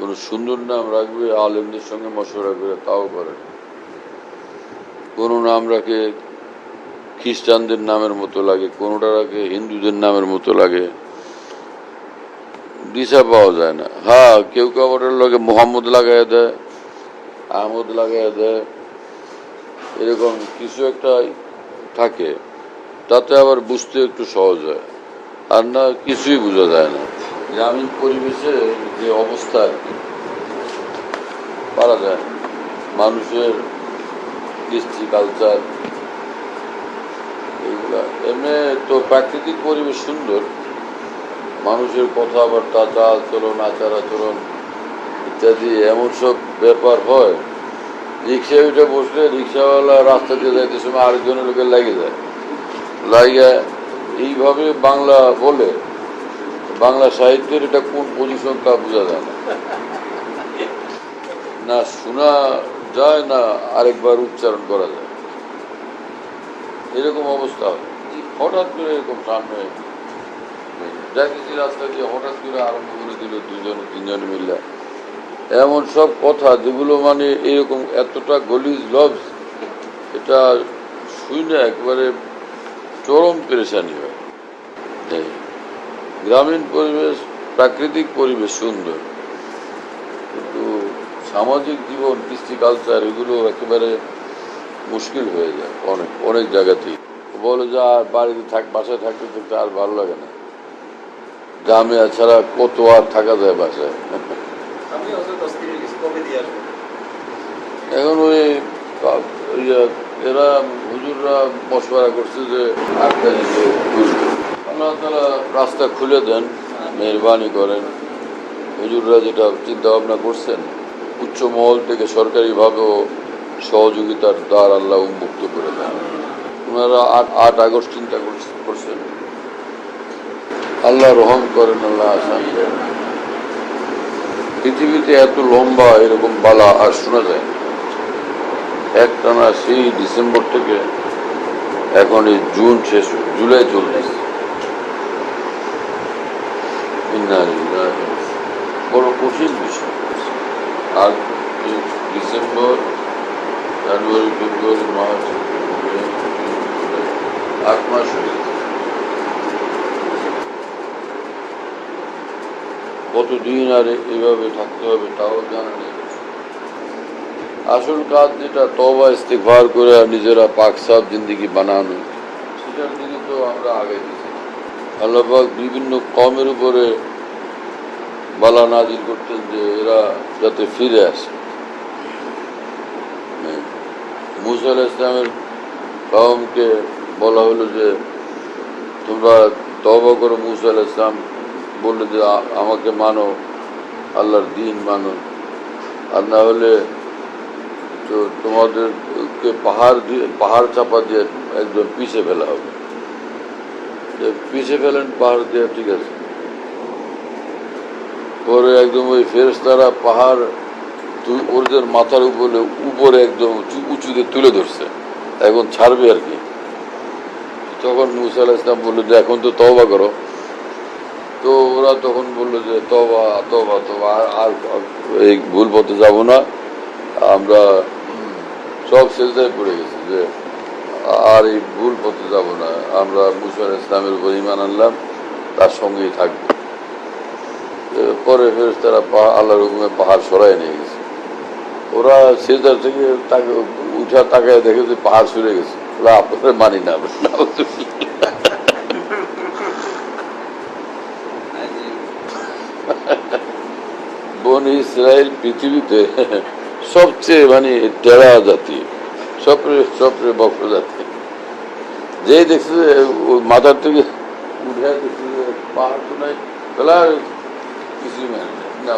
কোনো সুন্দর নাম রাখবে, আলেমদের সঙ্গে মশলা করে তাও করে। কোনো নাম রাখে, খ্রিস্টানদের নামের মতো লাগে, কোনোটা রাখে, হিন্দুদের নামের মতো লাগে। দিশা পাওয়া যায় না। হ্যাঁ কেউ ওর লগে মোহাম্মদ লাগাই দেয়, আহমদ লাগাই দেয়, এরকম কিছু একটা থাকে। তাতে আবার বুঝতে একটু সহজ হয়। আর না, কিছুই বোঝা যায় না। গ্রামীণ পরিবেশে যে অবস্থা পারা যায়। মানুষের কৃষ্টি কালচার এইগুলা। এমনি তো প্রাকৃতিক পরিবেশ সুন্দর। মানুষের কথাবার্তা চাল চলন আচার আচরণ ইত্যাদি এমন সব ব্যাপার হয়, রিক্সায় উঠে বসলে রিক্সাওয়ালা রাস্তা দিয়ে যাইতে সময় আরেকজনের লোকের লাগে যায় লাগিয়া এইভাবে বাংলা বলে বাংলা সাহিত্যের এটা কোন পজিশন তা বোঝা যায় না। না শোনা যায়, না আরেকবার উচ্চারণ করা যায়। এরকম অবস্থা হঠাৎ করে এরকম সামনে যাইতেছি রাস্তা দিয়ে হঠাৎ করে আরম্ভ করে দিল দুজন তিনজন মিলে। এমন সব কথা যেগুলো মানে এরকম এতটা গলিজ লভস এটা শুনে একবারে চরম পেরেশানি হয়। গ্রামীণ পরিবেশ প্রাকৃতিক পরিবেশ সুন্দর। কিন্তু সামাজিক জীবন কৃষ্টি কালচার এগুলো একেবারে মুশকিল হয়ে যায় অনেক অনেক জায়গাতেই। বলে যে আর বাড়িতে থাক বাসায় থাকতে থাকতে আর ভালো লাগে না। গ্রামে ছাড়া কত আর থাকা যায় বাসায়? এখন ওই এরা হুজুররা মশওয়ারা করছে যে আটটা রাস্তা খুলে দেন, মেহরবানি করেন। হুজুররা যেটা চিন্তা ভাবনা করছেন উচ্চ মহল থেকে সরকারিভাবেও সহযোগিতার দ্বার আল্লাহ উন্মুক্ত করে দেন। ওনারা আট আট আগস্ট চিন্তা করছেন। আল্লাহ রহম করেন, আল্লাহ আসান পৃথিবীতে এত লম্বা এরকম বালা, আর শোনা যায় একটানা সেই ডিসেম্বর থেকে এখন এই জুন শেষ, জুলাই চলতেছে কতদিন আর এভাবে থাকতে হবে তাও জানা নেই আসল কাজ যেটা তবা ইস্তেকবার করে নিজেরা পাক সাফ জিন্দিগি বানানো সেটার দিকে তো আমরা আগে দিচ্ছি আল্লাহবাক বিভিন্ন কমের উপরে বালা নাজির করতেন যে এরা যাতে ফিরে আসে। হ্যাঁ। মুসা আলাহ ইসলামের কমকে বলা হলো যে, তোমরা তবা করো মুসা ইসলাম বলল যে আমাকে মানো, আল্লাহর দিন মানো। আর না হলে তো তোমাদেরকে পাহাড় দিয়ে, পাহাড় চাপা দিয়ে একদম পিছে ফেলা হবে। তো পিছে ফেলেন, পাহাড় দিয়ে, ঠিক আছে। পরে একদম ওই ফেরেশতারা পাহাড় ওদের মাথার উপরে উপরে একদম উঁচু- উঁচুতে তুলে ধরছে। এখন ছাড়বে আর কি। তখন মুসা আলাহ ইসলাম বলল, যে এখন তো তবা করো। তো ওরা তখন বলল যে তবা তবা তবা আর- আর এই ভুল পথে যাব না। আমরা সব সেজদায় পড়ে গেছি যে আর এই ভুল পথে যাব না। আমরা মুসার ইসলামের উপর ইমান আনলাম, তার সঙ্গেই থাকব। পরে ফের তারা আল্লাহর হুকুমে পাহাড় সরাই নিয়ে গেছে। ওরা সেজার থেকে তাকে উঠা তাকায় দেখে যে পাহাড় সরে গেছে। ওরা আপনারা মানি না। বন ইসরায়েল পৃথিবীতে সবচেয়ে মানে টেরা জাতি। সবরে সবরে বক্র জাতি যেই দেখছে যে ওই মাথার থেকে উঠে দেখছে যে পাহাড় তো নাই তাহলে আর কিছুই মানে না।